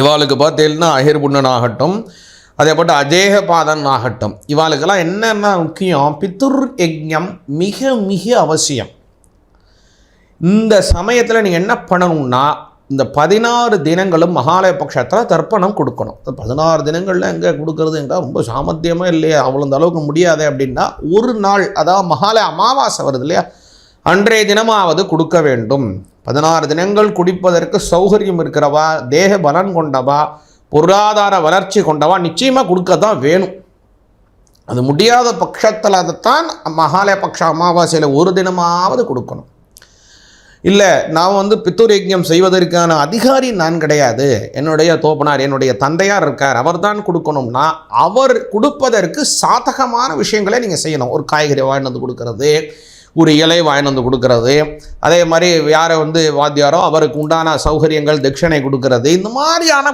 இவாளுக்கு பார்த்தீங்கன்னா அகிர்புண்ணன் ஆகட்டும் அதே போட்டு அஜேகபாதன் ஆகட்டும் இவாளுக்கெல்லாம் என்னென்ன முக்கியம்? பித்துர் யஜ்ஞம் மிக மிக அவசியம். இந்த சமயத்தில் நீங்கள் என்ன பண்ணணும்னா இந்த பதினாறு தினங்களும் மகாலய பட்சத்தில் தர்ப்பணம் கொடுக்கணும். இந்த பதினாறு தினங்களில் எங்கே கொடுக்கறது என்றால் ரொம்ப சாமர்த்தியமாக இல்லையா? அவ்வளோ அந்த அளவுக்கு முடியாது அப்படின்னா ஒரு நாள் அதாவது மகாலய அமாவாசை வருது இல்லையா? அன்றைய தினமாவது கொடுக்க வேண்டும். பதினாறு தினங்கள் குடிப்பதற்கு சௌகரியம் இருக்கிறவா தேக பலன் கொண்டவா பொருளாதார வளர்ச்சி கொண்டவா நிச்சயமாக கொடுக்க தான் வேணும். அது முடியாத பட்சத்தில் அதைத்தான் மகாலய பட்ச அமாவாசையில் ஒரு தினமாவது கொடுக்கணும். இல்லை நான் வந்து பித்தூர் செய்வதற்கான அதிகாரி நான் கிடையாது. என்னுடைய தோப்பனார் என்னுடைய தந்தையார் இருக்கார் அவர்தான் கொடுக்கணும்னா அவர் கொடுப்பதற்கு சாதகமான விஷயங்களை நீங்கள் செய்யணும். ஒரு காய்கறி வாங்கிட்டு வந்து கொடுக்கறது ஒரு இலை வாங்கிட்டு வந்து கொடுக்கறது. அதே மாதிரி யாரை வந்து வாத்தியாரோ அவருக்கு உண்டான சௌகரியங்கள் தட்சிணை கொடுக்கறது. இந்த மாதிரியான